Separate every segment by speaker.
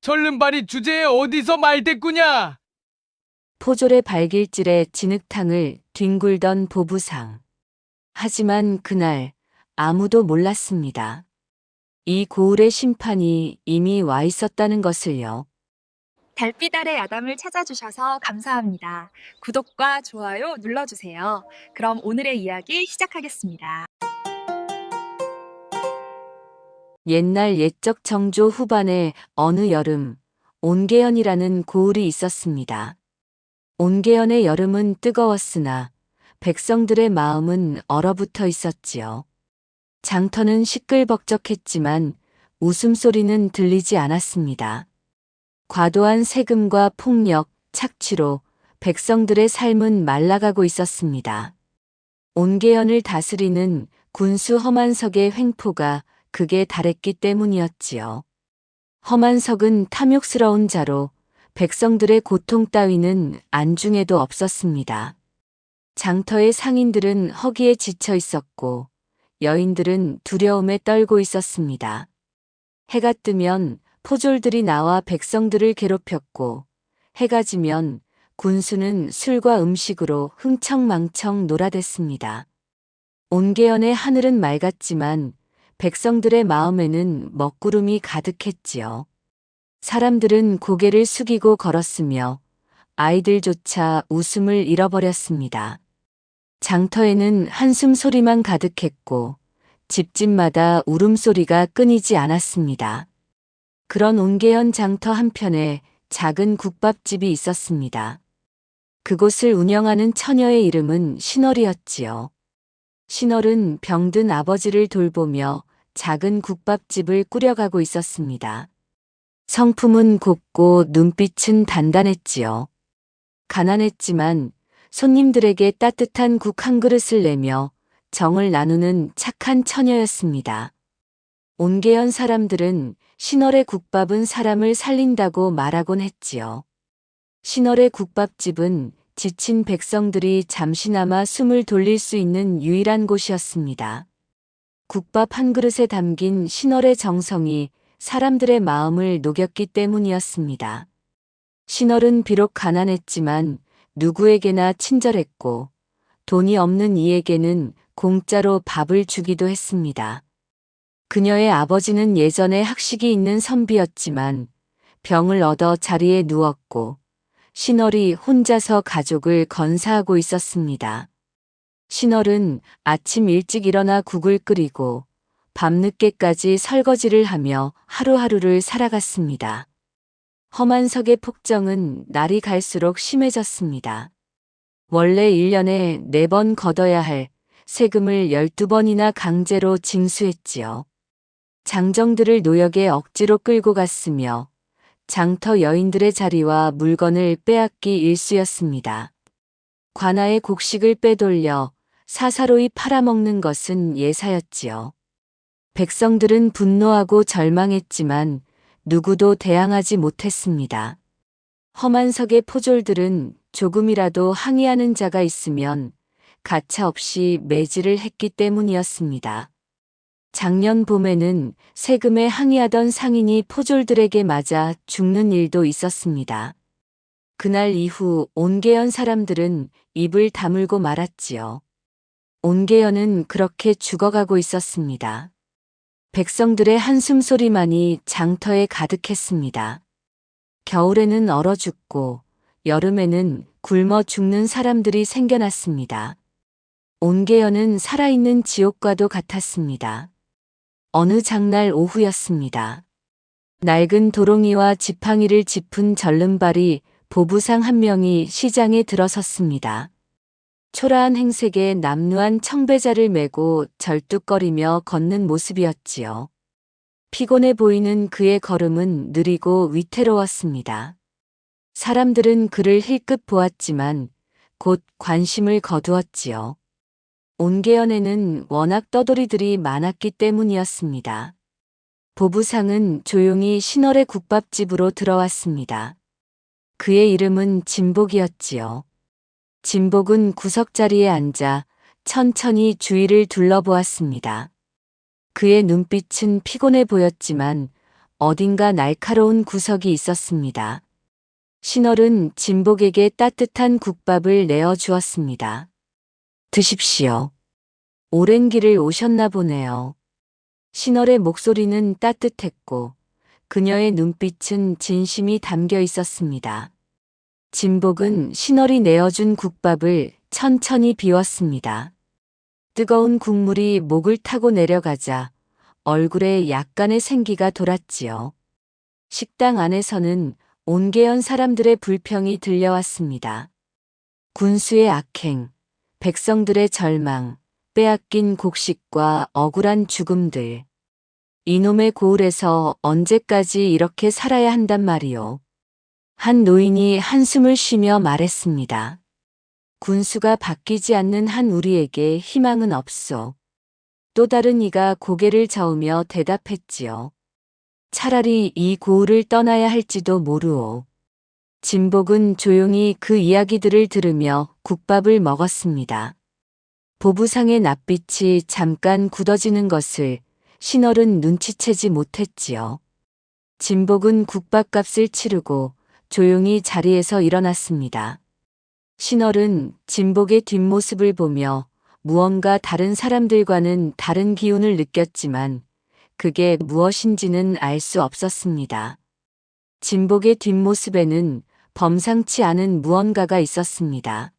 Speaker 1: 절름발이 주제에 어디서 말대꾸냐?
Speaker 2: 포졸의 발길질에 진흙탕을 뒹굴던 보부상. 하지만 그날 아무도 몰랐습니다. 이 고을의 심판이 이미 와 있었다는 것을요.
Speaker 3: 달빛 아래 아담을 찾아주셔서 감사합니다. 구독과 좋아요 눌러주세요. 그럼 오늘의 이야기 시작하겠습니다.
Speaker 2: 옛날 옛적 정조 후반에 어느 여름, 온계연이라는 고을이 있었습니다. 온계연의 여름은 뜨거웠으나 백성들의 마음은 얼어붙어 있었지요. 장터는 시끌벅적했지만 웃음소리는 들리지 않았습니다. 과도한 세금과 폭력, 착취로 백성들의 삶은 말라가고 있었습니다. 온계연을 다스리는 군수 허만석의 횡포가 극에 달했기 때문이었지요. 허만석은 탐욕스러운 자로 백성들의 고통 따위는 안중에도 없었습니다. 장터의 상인들은 허기에 지쳐 있었고 여인들은 두려움에 떨고 있었습니다. 해가 뜨면 포졸들이 나와 백성들을 괴롭혔고 해가 지면 군수는 술과 음식으로 흥청망청 놀아댔습니다. 온계연의 하늘은 맑았지만 백성들의 마음에는 먹구름이 가득했지요. 사람들은 고개를 숙이고 걸었으며 아이들조차 웃음을 잃어버렸습니다. 장터에는 한숨 소리만 가득했고 집집마다 울음소리가 끊이지 않았습니다. 그런 온계현 장터 한편에 작은 국밥집이 있었습니다. 그곳을 운영하는 처녀의 이름은 신월이었지요. 신월은 병든 아버지를 돌보며 작은 국밥집을 꾸려가고 있었습니다. 성품은 곱고 눈빛은 단단했지요. 가난했지만 손님들에게 따뜻한 국 한 그릇을 내며 정을 나누는 착한 처녀였습니다. 온계현 사람들은 신월의 국밥은 사람을 살린다고 말하곤 했지요. 신월의 국밥집은 지친 백성들이 잠시나마 숨을 돌릴 수 있는 유일한 곳이었습니다. 국밥 한 그릇에 담긴 신월의 정성이 사람들의 마음을 녹였기 때문이었습니다. 신월은 비록 가난했지만 누구에게나 친절했고 돈이 없는 이에게는 공짜로 밥을 주기도 했습니다. 그녀의 아버지는 예전에 학식이 있는 선비였지만 병을 얻어 자리에 누웠고 신월이 혼자서 가족을 건사하고 있었습니다. 신월은 아침 일찍 일어나 국을 끓이고 밤늦게까지 설거지를 하며 하루하루를 살아갔습니다. 허만석의 폭정은 날이 갈수록 심해졌습니다. 원래 1년에 4번 걷어야 할 세금을 12번이나 강제로 징수했지요. 장정들을 노역에 억지로 끌고 갔으며 장터 여인들의 자리와 물건을 빼앗기 일쑤였습니다. 관아의 곡식을 빼돌려 사사로이 팔아먹는 것은 예사였지요. 백성들은 분노하고 절망했지만 누구도 대항하지 못했습니다. 허만석의 포졸들은 조금이라도 항의하는 자가 있으면 가차없이 매질을 했기 때문이었습니다. 작년 봄에는 세금에 항의하던 상인이 포졸들에게 맞아 죽는 일도 있었습니다. 그날 이후 온계연 사람들은 입을 다물고 말았지요. 온계연은 그렇게 죽어가고 있었습니다. 백성들의 한숨 소리만이 장터에 가득했습니다. 겨울에는 얼어 죽고 여름에는 굶어 죽는 사람들이 생겨났습니다. 온계연은 살아있는 지옥과도 같았습니다. 어느 장날 오후였습니다. 낡은 도롱이와 지팡이를 짚은 절름발이 보부상 한 명이 시장에 들어섰습니다. 초라한 행색에 남루한 청배자를 메고 절뚝거리며 걷는 모습이었지요. 피곤해 보이는 그의 걸음은 느리고 위태로웠습니다. 사람들은 그를 힐끗 보았지만 곧 관심을 거두었지요. 온계연에는 워낙 떠돌이들이 많았기 때문이었습니다. 보부상은 조용히 신월의 국밥집으로 들어왔습니다. 그의 이름은 진복이었지요. 진복은 구석자리에 앉아 천천히 주위를 둘러보았습니다. 그의 눈빛은 피곤해 보였지만 어딘가 날카로운 구석이 있었습니다. 신월은 진복에게 따뜻한 국밥을 내어 주었습니다. 드십시오. 오랜 길을 오셨나 보네요. 신월의 목소리는 따뜻했고 그녀의 눈빛은 진심이 담겨 있었습니다. 진복은 신월이 내어준 국밥을 천천히 비웠습니다. 뜨거운 국물이 목을 타고 내려가자 얼굴에 약간의 생기가 돌았지요. 식당 안에서는 온개연 사람들의 불평이 들려왔습니다. 군수의 악행, 백성들의 절망, 빼앗긴 곡식과 억울한 죽음들. 이놈의 고을에서 언제까지 이렇게 살아야 한단 말이오. 한 노인이 한숨을 쉬며 말했습니다. 군수가 바뀌지 않는 한 우리에게 희망은 없소. 또 다른 이가 고개를 저으며 대답했지요. 차라리 이 고을을 떠나야 할지도 모르오. 진복은 조용히 그 이야기들을 들으며 국밥을 먹었습니다. 보부상의 낯빛이 잠깐 굳어지는 것을 신월은 눈치채지 못했지요. 진복은 국밥값을 치르고 조용히 자리에서 일어났습니다. 신월은 진복의 뒷모습을 보며 무언가 다른 사람들과는 다른 기운을 느꼈지만 그게 무엇인지는 알 수 없었습니다. 진복의 뒷모습에는 범상치 않은 무언가가 있었습니다.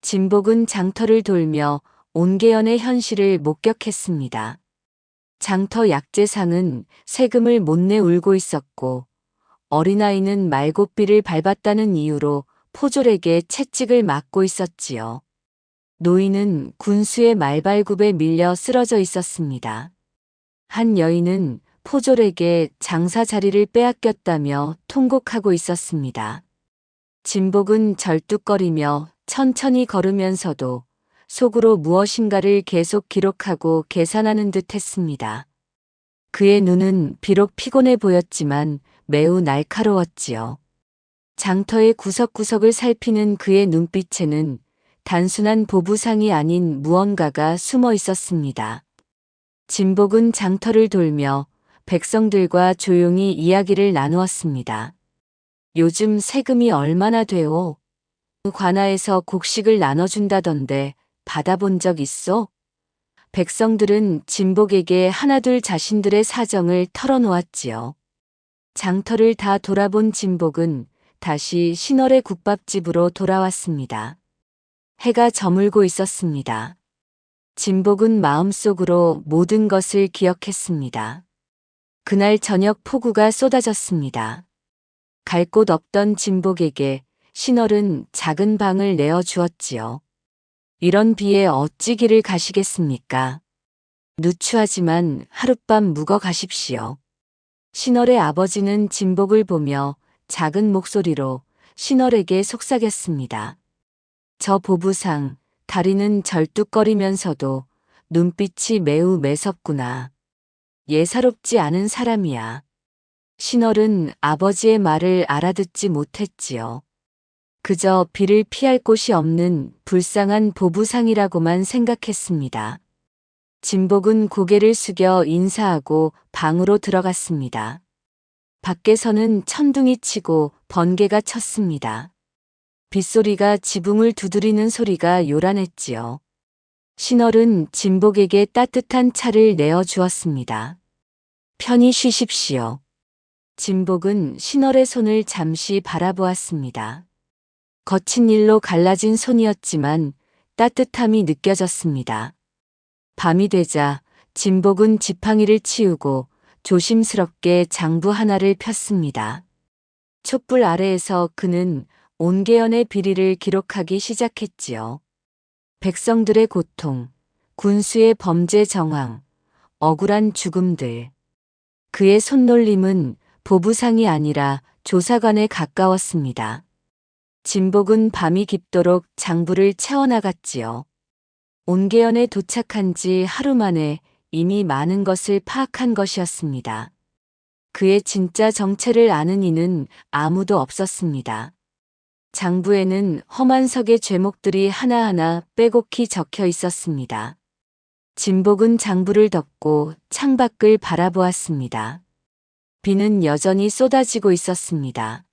Speaker 2: 진복은 장터를 돌며 온개연의 현실을 목격했습니다. 장터 약재상은 세금을 못 내 울고 있었고 어린아이는 말고삐를 밟았다는 이유로 포졸에게 채찍을 맞고 있었지요. 노인은 군수의 말발굽에 밀려 쓰러져 있었습니다. 한 여인은 포졸에게 장사 자리를 빼앗겼다며 통곡하고 있었습니다. 진복은 절뚝거리며 천천히 걸으면서도 속으로 무엇인가를 계속 기록하고 계산하는 듯 했습니다. 그의 눈은 비록 피곤해 보였지만 매우 날카로웠지요. 장터의 구석구석을 살피는 그의 눈빛에는 단순한 보부상이 아닌 무언가가 숨어 있었습니다. 진복은 장터를 돌며 백성들과 조용히 이야기를 나누었습니다. 요즘 세금이 얼마나 돼요? 관아에서 곡식을 나눠준다던데 받아본 적 있어? 백성들은 진복에게 하나둘 자신들의 사정을 털어놓았지요. 장터를 다 돌아본 진복은 다시 신월의 국밥집으로 돌아왔습니다. 해가 저물고 있었습니다. 진복은 마음속으로 모든 것을 기억했습니다. 그날 저녁 폭우가 쏟아졌습니다. 갈 곳 없던 진복에게 신월은 작은 방을 내어 주었지요. 이런 비에 어찌 길을 가시겠습니까? 누추하지만 하룻밤 묵어 가십시오. 신월의 아버지는 진복을 보며 작은 목소리로 신월에게 속삭였습니다. 저 보부상, 다리는 절뚝거리면서도 눈빛이 매우 매섭구나. 예사롭지 않은 사람이야. 신월은 아버지의 말을 알아듣지 못했지요. 그저 비를 피할 곳이 없는 불쌍한 보부상이라고만 생각했습니다. 진복은 고개를 숙여 인사하고 방으로 들어갔습니다. 밖에서는 천둥이 치고 번개가 쳤습니다. 빗소리가 지붕을 두드리는 소리가 요란했지요. 신월은 진복에게 따뜻한 차를 내어 주었습니다. 편히 쉬십시오. 진복은 신월의 손을 잠시 바라보았습니다. 거친 일로 갈라진 손이었지만 따뜻함이 느껴졌습니다. 밤이 되자 진복은 지팡이를 치우고 조심스럽게 장부 하나를 폈습니다. 촛불 아래에서 그는 온개연의 비리를 기록하기 시작했지요. 백성들의 고통, 군수의 범죄 정황, 억울한 죽음들. 그의 손놀림은 보부상이 아니라 조사관에 가까웠습니다. 진복은 밤이 깊도록 장부를 채워나갔지요. 온개연에 도착한 지 하루 만에 이미 많은 것을 파악한 것이었습니다. 그의 진짜 정체를 아는 이는 아무도 없었습니다. 장부에는 험한 석의 죄목들이 하나하나 빼곡히 적혀 있었습니다. 진복은 장부를 덮고 창밖을 바라보았습니다. 비는 여전히 쏟아지고 있었습니다.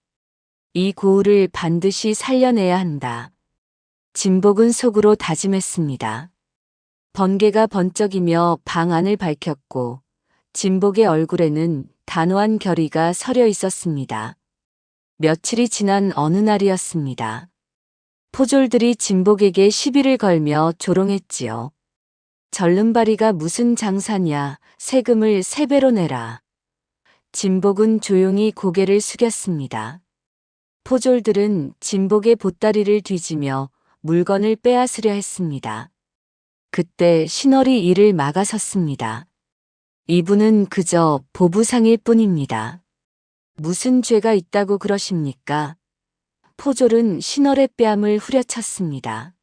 Speaker 2: 이 고을을 반드시 살려내야 한다. 진복은 속으로 다짐했습니다. 번개가 번쩍이며 방 안을 밝혔고 진복의 얼굴에는 단호한 결의가 서려 있었습니다. 며칠이 지난 어느 날이었습니다. 포졸들이 진복에게 시비를 걸며 조롱했지요. 절름발이가 무슨 장사냐, 세금을 세 배로 내라. 진복은 조용히 고개를 숙였습니다. 포졸들은 진복의 보따리를 뒤지며 물건을 빼앗으려 했습니다. 그때 신월이 이를 막아섰습니다. 이분은 그저 보부상일 뿐입니다. 무슨 죄가 있다고 그러십니까? 포졸은 신월의 뺨을 후려쳤습니다.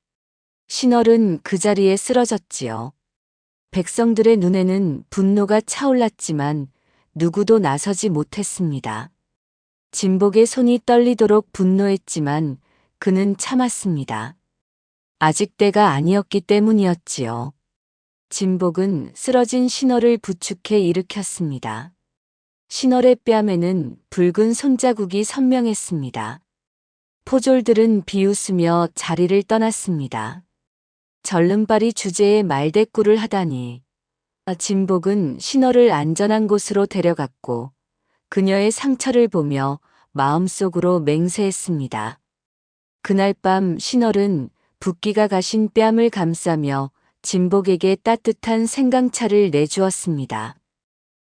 Speaker 2: 신월은 그 자리에 쓰러졌지요. 백성들의 눈에는 분노가 차올랐지만 누구도 나서지 못했습니다. 진복의 손이 떨리도록 분노했지만 그는 참았습니다. 아직 때가 아니었기 때문이었지요. 진복은 쓰러진 신월을 부축해 일으켰습니다. 신월의 뺨에는 붉은 손자국이 선명했습니다. 포졸들은 비웃으며 자리를 떠났습니다. 절름발이 주제에 말대꾸를 하다니. 진복은 신월을 안전한 곳으로 데려갔고 그녀의 상처를 보며 마음속으로 맹세했습니다. 그날 밤 신월은 붓기가 가신 뺨을 감싸며 진복에게 따뜻한 생강차를 내주었습니다.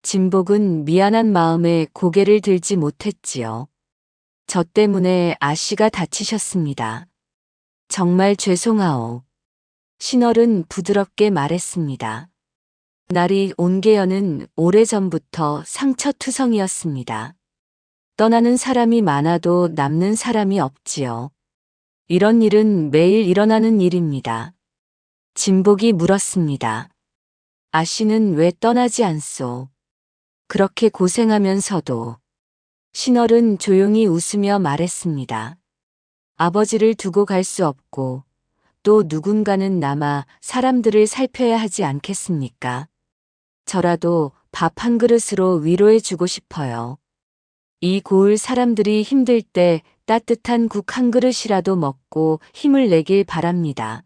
Speaker 2: 진복은 미안한 마음에 고개를 들지 못했지요. 저 때문에 아씨가 다치셨습니다. 정말 죄송하오. 신월은 부드럽게 말했습니다. 날이 온개연은 오래전부터 상처투성이었습니다. 떠나는 사람이 많아도 남는 사람이 없지요. 이런 일은 매일 일어나는 일입니다. 진복이 물었습니다. 아씨는 왜 떠나지 않소? 그렇게 고생하면서도 신월은 조용히 웃으며 말했습니다. 아버지를 두고 갈 수 없고 또 누군가는 남아 사람들을 살펴야 하지 않겠습니까? 저라도 밥 한 그릇으로 위로해 주고 싶어요. 이 고을 사람들이 힘들 때 따뜻한 국 한 그릇이라도 먹고 힘을 내길 바랍니다.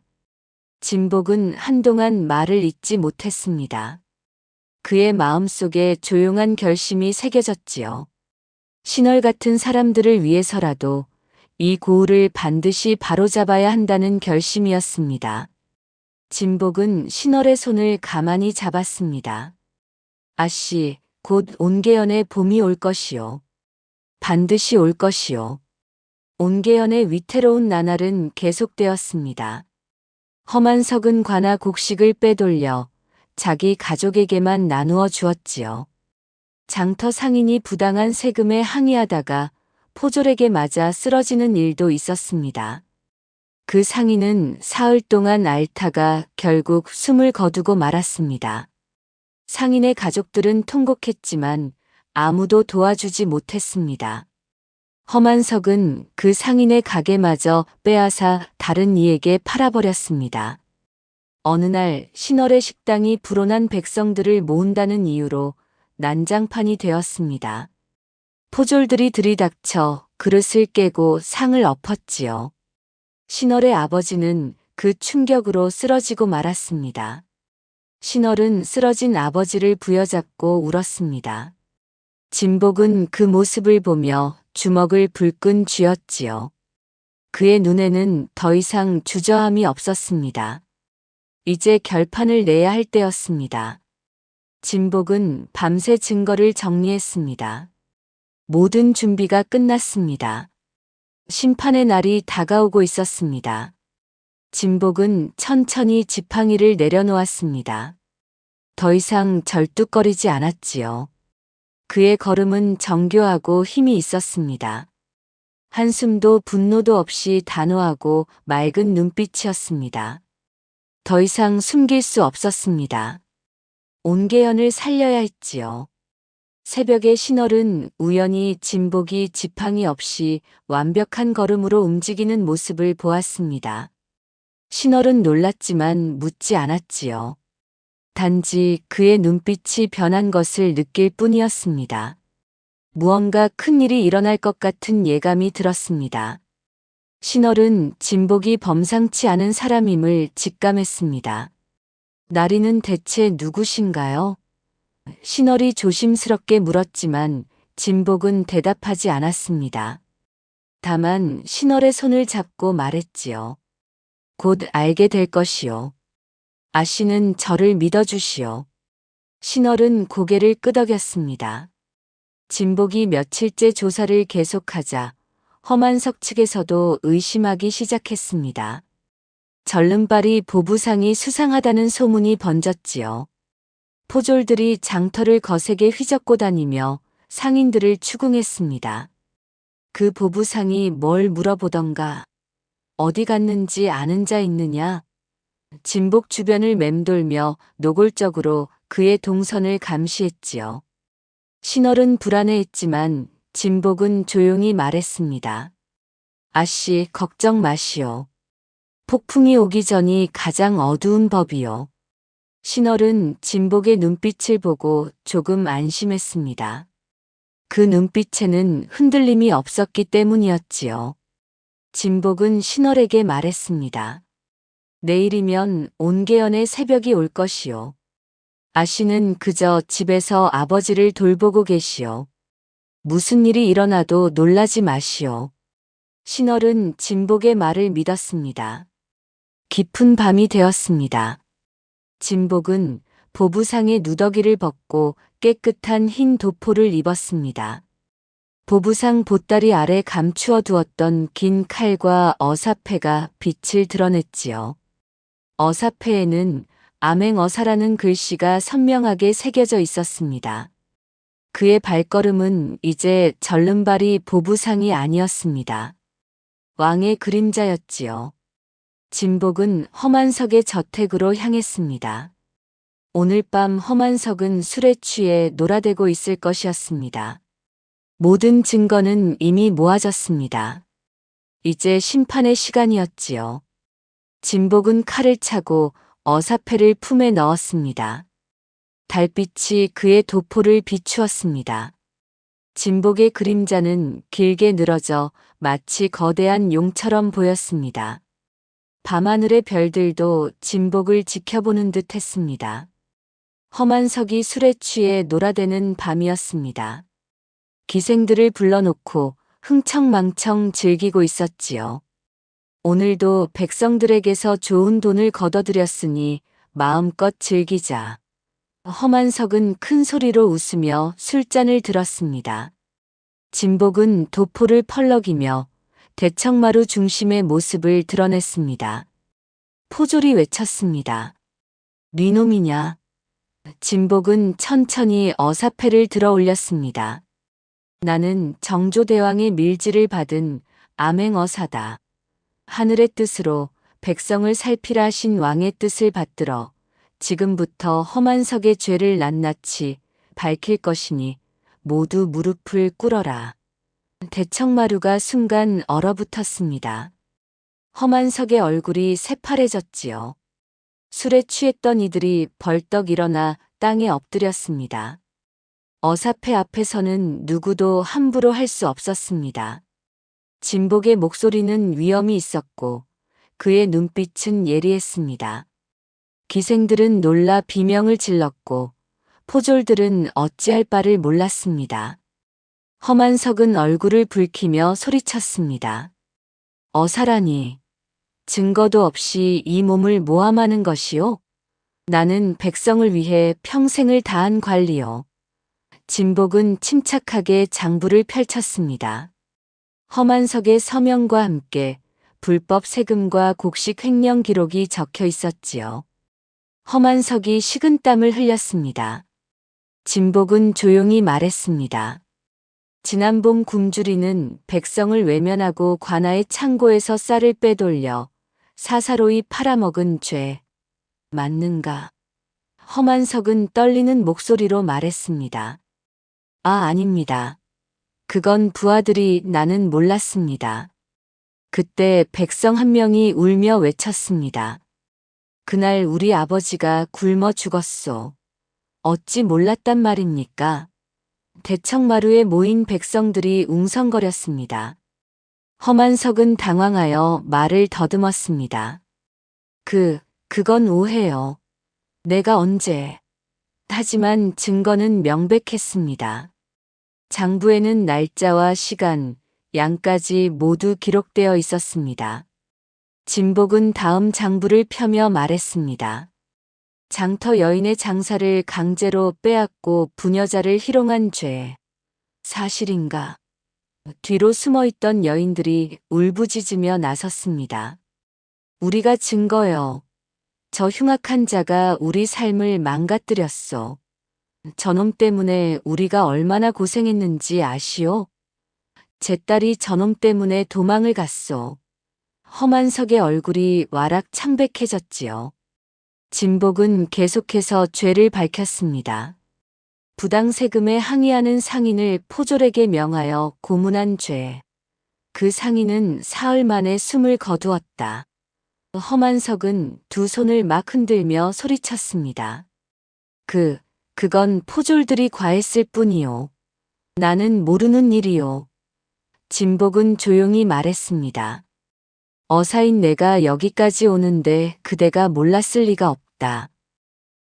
Speaker 2: 진복은 한동안 말을 잇지 못했습니다. 그의 마음속에 조용한 결심이 새겨졌지요. 신월 같은 사람들을 위해서라도 이 고을을 반드시 바로잡아야 한다는 결심이었습니다. 진복은 신월의 손을 가만히 잡았습니다. 아씨, 곧 온개연의 봄이 올 것이요. 반드시 올 것이요. 온개연의 위태로운 나날은 계속되었습니다. 험한 석은 관아 곡식을 빼돌려 자기 가족에게만 나누어 주었지요. 장터 상인이 부당한 세금에 항의하다가 포졸에게 맞아 쓰러지는 일도 있었습니다. 그 상인은 사흘 동안 앓다가 결국 숨을 거두고 말았습니다. 상인의 가족들은 통곡했지만 아무도 도와주지 못했습니다. 험한 석은 그 상인의 가게마저 빼앗아 다른 이에게 팔아버렸습니다. 어느 날 신월의 식당이 불온한 백성들을 모은다는 이유로 난장판이 되었습니다. 포졸들이 들이닥쳐 그릇을 깨고 상을 엎었지요. 신월의 아버지는 그 충격으로 쓰러지고 말았습니다. 신월은 쓰러진 아버지를 부여잡고 울었습니다. 진복은 그 모습을 보며 주먹을 불끈 쥐었지요. 그의 눈에는 더 이상 주저함이 없었습니다. 이제 결판을 내야 할 때였습니다. 진복은 밤새 증거를 정리했습니다. 모든 준비가 끝났습니다. 심판의 날이 다가오고 있었습니다. 진복은 천천히 지팡이를 내려놓았습니다. 더 이상 절뚝거리지 않았지요. 그의 걸음은 정교하고 힘이 있었습니다. 한숨도 분노도 없이 단호하고 맑은 눈빛이었습니다. 더 이상 숨길 수 없었습니다. 온개연을 살려야 했지요. 새벽에 신월은 우연히 진복이 지팡이 없이 완벽한 걸음으로 움직이는 모습을 보았습니다. 신월은 놀랐지만 묻지 않았지요. 단지 그의 눈빛이 변한 것을 느낄 뿐이었습니다. 무언가 큰 일이 일어날 것 같은 예감이 들었습니다. 신월은 진복이 범상치 않은 사람임을 직감했습니다. 나리는 대체 누구신가요? 신월이 조심스럽게 물었지만 진복은 대답하지 않았습니다. 다만 신월의 손을 잡고 말했지요. 곧 알게 될 것이요. 아씨는 저를 믿어주시오. 신월은 고개를 끄덕였습니다. 진복이 며칠째 조사를 계속하자 허만석 측에서도 의심하기 시작했습니다. 절름발이 보부상이 수상하다는 소문이 번졌지요. 포졸들이 장터를 거세게 휘젓고 다니며 상인들을 추궁했습니다. 그 보부상이 뭘 물어보던가 어디 갔는지 아는 자 있느냐? 진복 주변을 맴돌며 노골적으로 그의 동선을 감시했지요. 신월은 불안해했지만 진복은 조용히 말했습니다. 아씨, 걱정 마시오. 폭풍이 오기 전이 가장 어두운 법이요. 신월은 진복의 눈빛을 보고 조금 안심했습니다. 그 눈빛에는 흔들림이 없었기 때문이었지요. 진복은 신월에게 말했습니다. 내일이면 온개연의 새벽이 올 것이요. 아씨는 그저 집에서 아버지를 돌보고 계시오. 무슨 일이 일어나도 놀라지 마시오. 신월은 진복의 말을 믿었습니다. 깊은 밤이 되었습니다. 진복은 보부상의 누더기를 벗고 깨끗한 흰 도포를 입었습니다. 보부상 보따리 아래 감추어 두었던 긴 칼과 어사패가 빛을 드러냈지요. 어사패에는 암행어사라는 글씨가 선명하게 새겨져 있었습니다. 그의 발걸음은 이제 절름발이 보부상이 아니었습니다. 왕의 그림자였지요. 진복은 허만석의 저택으로 향했습니다. 오늘 밤 허만석은 술에 취해 놀아대고 있을 것이었습니다. 모든 증거는 이미 모아졌습니다. 이제 심판의 시간이었지요. 진복은 칼을 차고 어사패를 품에 넣었습니다. 달빛이 그의 도포를 비추었습니다. 진복의 그림자는 길게 늘어져 마치 거대한 용처럼 보였습니다. 밤하늘의 별들도 진복을 지켜보는 듯 했습니다. 험한 석이 술에 취해 놀아대는 밤이었습니다. 기생들을 불러놓고 흥청망청 즐기고 있었지요. 오늘도 백성들에게서 좋은 돈을 걷어들였으니 마음껏 즐기자. 험한석은 큰 소리로 웃으며 술잔을 들었습니다. 진복은 도포를 펄럭이며 대청마루 중심의 모습을 드러냈습니다. 포졸이 외쳤습니다. 니놈이냐? 진복은 천천히 어사패를 들어 올렸습니다. 나는 정조대왕의 밀지를 받은 암행어사다. 하늘의 뜻으로 백성을 살피라 하신 왕의 뜻을 받들어 지금부터 험한 석의 죄를 낱낱이 밝힐 것이니 모두 무릎을 꿇어라. 대청마루가 순간 얼어붙었습니다. 험한 석의 얼굴이 새파래졌지요. 술에 취했던 이들이 벌떡 일어나 땅에 엎드렸습니다. 어사패 앞에서는 누구도 함부로 할 수 없었습니다. 진복의 목소리는 위험이 있었고 그의 눈빛은 예리했습니다. 기생들은 놀라 비명을 질렀고 포졸들은 어찌할 바를 몰랐습니다. 험한석은 얼굴을 붉히며 소리쳤습니다. 어사라니, 증거도 없이 이 몸을 모함하는 것이요? 나는 백성을 위해 평생을 다한 관리요. 진복은 침착하게 장부를 펼쳤습니다. 험한석의 서명과 함께 불법 세금과 곡식 횡령 기록이 적혀 있었지요. 험한석이 식은땀을 흘렸습니다. 진복은 조용히 말했습니다. 지난 봄 굶주리는 백성을 외면하고 관아의 창고에서 쌀을 빼돌려 사사로이 팔아먹은 죄 맞는가? 험한석은 떨리는 목소리로 말했습니다. 아, 아닙니다. 그건 부하들이 나는 몰랐습니다. 그때 백성 한 명이 울며 외쳤습니다. 그날 우리 아버지가 굶어 죽었소. 어찌 몰랐단 말입니까? 대청마루에 모인 백성들이 웅성거렸습니다. 허만석은 당황하여 말을 더듬었습니다. 그, 그건 오해요. 내가 언제. 하지만 증거는 명백했습니다. 장부에는 날짜와 시간, 양까지 모두 기록되어 있었습니다. 진복은 다음 장부를 펴며 말했습니다. 장터 여인의 장사를 강제로 빼앗고 부녀자를 희롱한 죄. 사실인가? 뒤로 숨어 있던 여인들이 울부짖으며 나섰습니다. 우리가 증거요. 저 흉악한 자가 우리 삶을 망가뜨렸소. 저놈 때문에 우리가 얼마나 고생했는지 아시오? 제 딸이 저놈 때문에 도망을 갔소. 허만석의 얼굴이 와락 창백해졌지요. 진복은 계속해서 죄를 밝혔습니다. 부당 세금에 항의하는 상인을 포졸에게 명하여 고문한 죄. 그 상인은 사흘 만에 숨을 거두었다. 허만석은 두 손을 막 흔들며 소리쳤습니다. 그, 그건 포졸들이 과했을 뿐이요. 나는 모르는 일이요. 진복은 조용히 말했습니다. 어사인 내가 여기까지 오는데 그대가 몰랐을 리가 없다.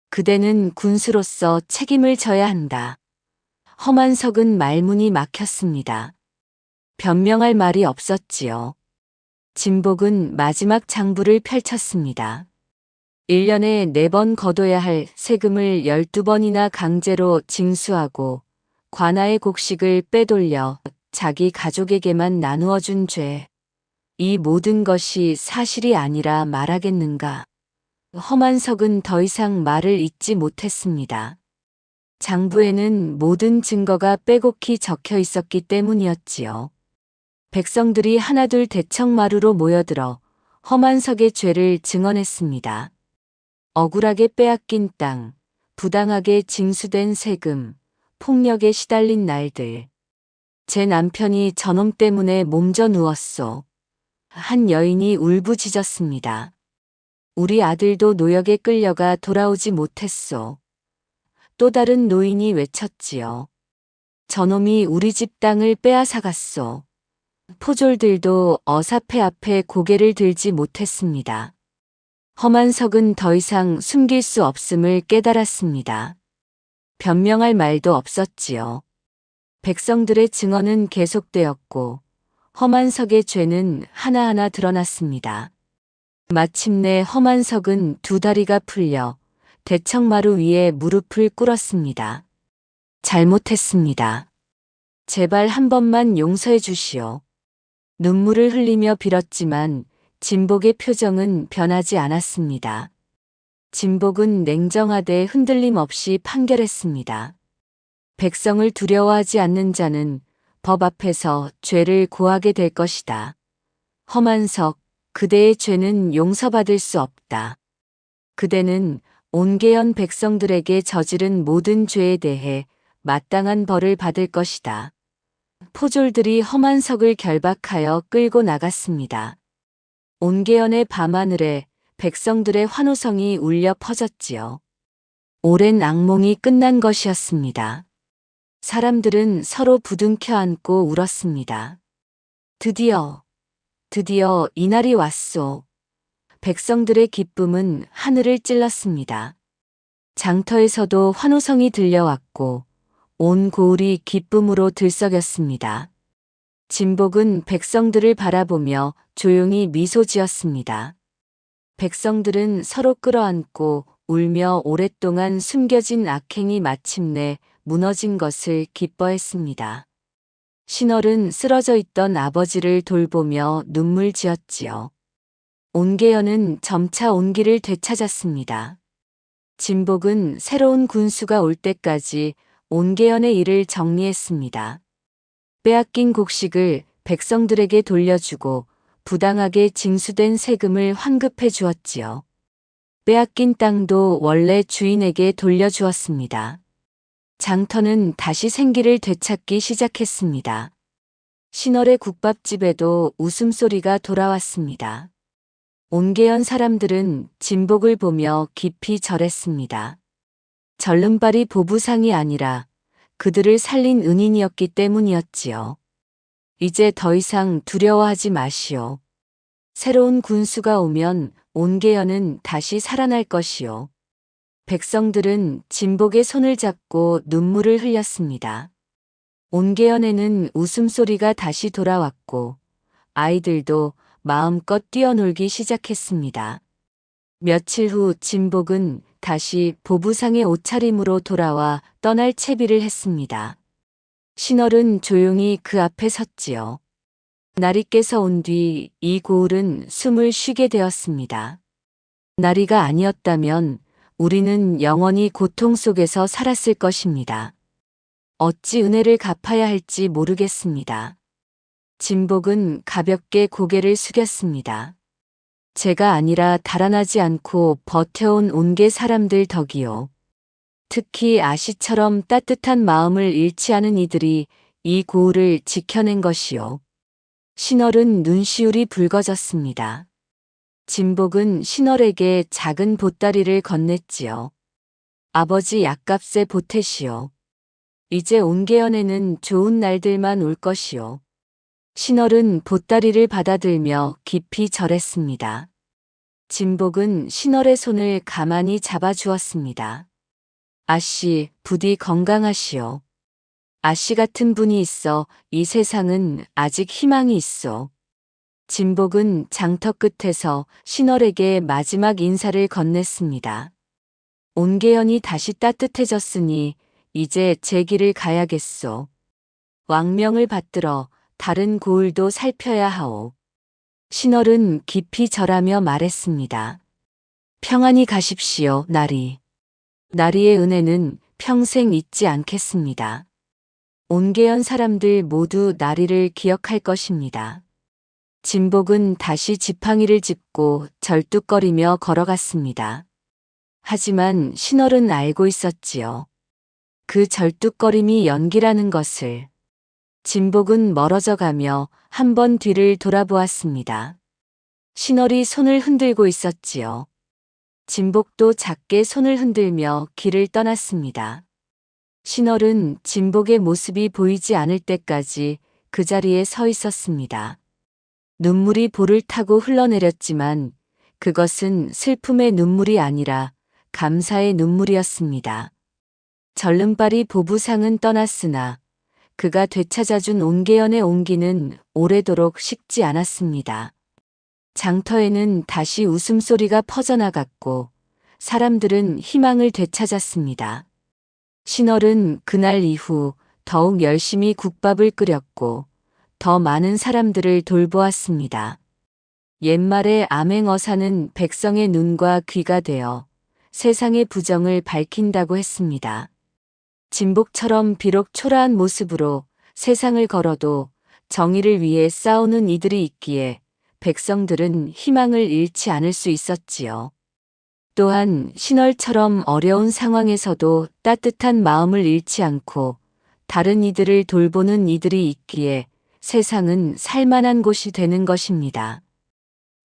Speaker 2: 그대는 군수로서 책임을 져야 한다. 허만석은 말문이 막혔습니다. 변명할 말이 없었지요. 진복은 마지막 장부를 펼쳤습니다. 1년에 4번 거둬야 할 세금을 12번이나 강제로 징수하고 관아의 곡식을 빼돌려 자기 가족에게만 나누어 준 죄. 이 모든 것이 사실이 아니라 말하겠는가. 허만석은 더 이상 말을 잇지 못했습니다. 장부에는 모든 증거가 빼곡히 적혀 있었기 때문이었지요. 백성들이 하나둘 대청마루로 모여들어 허만석의 죄를 증언했습니다. 억울하게 빼앗긴 땅, 부당하게 징수된 세금, 폭력에 시달린 날들. 제 남편이 저놈 때문에 몸져 누웠소. 한 여인이 울부짖었습니다. 우리 아들도 노역에 끌려가 돌아오지 못했소. 또 다른 노인이 외쳤지요. 저놈이 우리 집 땅을 빼앗아갔소. 포졸들도 어사패 앞에 고개를 들지 못했습니다. 허만석은 더 이상 숨길 수 없음을 깨달았습니다. 변명할 말도 없었지요. 백성들의 증언은 계속되었고 허만석의 죄는 하나하나 드러났습니다. 마침내 허만석은 두 다리가 풀려 대청마루 위에 무릎을 꿇었습니다. 잘못했습니다. 제발 한 번만 용서해 주시오. 눈물을 흘리며 빌었지만 진복의 표정은 변하지 않았습니다. 진복은 냉정하되 흔들림 없이 판결했습니다. 백성을 두려워하지 않는 자는 법 앞에서 죄를 고하게 될 것이다. 허만석, 그대의 죄는 용서받을 수 없다. 그대는 온개연 백성들에게 저지른 모든 죄에 대해 마땅한 벌을 받을 것이다. 포졸들이 허만석을 결박하여 끌고 나갔습니다. 온개연의 밤하늘에 백성들의 환호성이 울려 퍼졌지요. 오랜 악몽이 끝난 것이었습니다. 사람들은 서로 부둥켜 안고 울었습니다. 드디어, 드디어 이날이 왔소. 백성들의 기쁨은 하늘을 찔렀습니다. 장터에서도 환호성이 들려왔고 온 고을이 기쁨으로 들썩였습니다. 진복은 백성들을 바라보며 조용히 미소 지었습니다. 백성들은 서로 끌어안고 울며 오랫동안 숨겨진 악행이 마침내 무너진 것을 기뻐했습니다. 신월은 쓰러져 있던 아버지를 돌보며 눈물 지었지요. 온개연은 점차 온기를 되찾았습니다. 진복은 새로운 군수가 올 때까지 온개연의 일을 정리했습니다. 빼앗긴 곡식을 백성들에게 돌려주고 부당하게 징수된 세금을 환급해 주었지요. 빼앗긴 땅도 원래 주인에게 돌려주었습니다. 장터는 다시 생기를 되찾기 시작했습니다. 신월의 국밥집에도 웃음소리가 돌아왔습니다. 온개연 사람들은 진복을 보며 깊이 절했습니다. 절름발이 보부상이 아니라 그들을 살린 은인이었기 때문이었지요. 이제 더 이상 두려워하지 마시오. 새로운 군수가 오면 온개연은 다시 살아날 것이요. 백성들은 진복의 손을 잡고 눈물을 흘렸습니다. 온개연에는 웃음소리가 다시 돌아왔고 아이들도 마음껏 뛰어놀기 시작했습니다. 며칠 후 진복은 다시 보부상의 옷차림으로 돌아와 떠날 채비를 했습니다. 신월은 조용히 그 앞에 섰지요. 날이 깨서 온 뒤 이 고을은 숨을 쉬게 되었습니다. 나리가 아니었다면 우리는 영원히 고통 속에서 살았을 것입니다. 어찌 은혜를 갚아야 할지 모르겠습니다. 진복은 가볍게 고개를 숙였습니다. 제가 아니라 달아나지 않고 버텨온 온개 사람들 덕이요. 특히 아시처럼 따뜻한 마음을 잃지 않은 이들이 이 고을을 지켜낸 것이요. 신월은 눈시울이 붉어졌습니다. 진복은 신월에게 작은 보따리를 건넸지요. 아버지 약값에 보태시오. 이제 온개연에는 좋은 날들만 올 것이오. 신월은 보따리를 받아들며 깊이 절했습니다. 진복은 신월의 손을 가만히 잡아주었습니다. 아씨, 부디 건강하시오. 아씨 같은 분이 있어 이 세상은 아직 희망이 있어. 진복은 장터 끝에서 신월에게 마지막 인사를 건넸습니다. 온개연이 다시 따뜻해졌으니 이제 제 길을 가야겠소. 왕명을 받들어 다른 고을도 살펴야 하오. 신월은 깊이 절하며 말했습니다. 평안히 가십시오, 나리. 나리의 은혜는 평생 잊지 않겠습니다. 온개연 사람들 모두 나리를 기억할 것입니다. 진복은 다시 지팡이를 짚고 절뚝거리며 걸어갔습니다. 하지만 신월은 알고 있었지요. 그 절뚝거림이 연기라는 것을. 진복은 멀어져 가며 한 번 뒤를 돌아보았습니다. 신월이 손을 흔들고 있었지요. 진복도 작게 손을 흔들며 길을 떠났습니다. 신월은 진복의 모습이 보이지 않을 때까지 그 자리에 서 있었습니다. 눈물이 볼을 타고 흘러내렸지만 그것은 슬픔의 눈물이 아니라 감사의 눈물이었습니다. 절름발이 보부상은 떠났으나 그가 되찾아준 온개연의 온기는 오래도록 식지 않았습니다. 장터에는 다시 웃음소리가 퍼져나갔고 사람들은 희망을 되찾았습니다. 신월은 그날 이후 더욱 열심히 국밥을 끓였고 더 많은 사람들을 돌보았습니다. 옛말의 암행어사는 백성의 눈과 귀가 되어 세상의 부정을 밝힌다고 했습니다. 진복처럼 비록 초라한 모습으로 세상을 걸어도 정의를 위해 싸우는 이들이 있기에 백성들은 희망을 잃지 않을 수 있었지요. 또한 신월처럼 어려운 상황에서도 따뜻한 마음을 잃지 않고 다른 이들을 돌보는 이들이 있기에 세상은 살만한 곳이 되는 것입니다.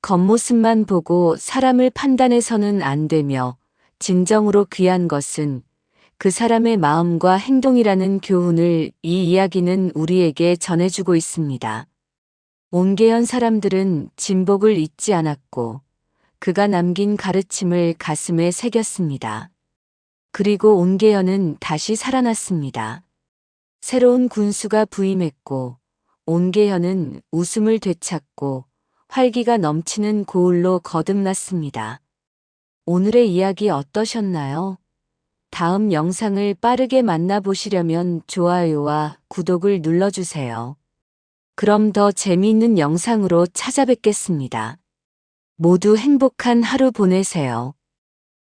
Speaker 2: 겉모습만 보고 사람을 판단해서는 안 되며 진정으로 귀한 것은 그 사람의 마음과 행동이라는 교훈을 이 이야기는 우리에게 전해주고 있습니다. 온개연 사람들은 진복을 잊지 않았고 그가 남긴 가르침을 가슴에 새겼습니다. 그리고 온개연은 다시 살아났습니다. 새로운 군수가 부임했고 온개연은 웃음을 되찾고 활기가 넘치는 고을로 거듭났습니다. 오늘의 이야기 어떠셨나요? 다음 영상을 빠르게 만나보시려면 좋아요와 구독을 눌러주세요. 그럼 더 재미있는 영상으로 찾아뵙겠습니다. 모두 행복한 하루 보내세요.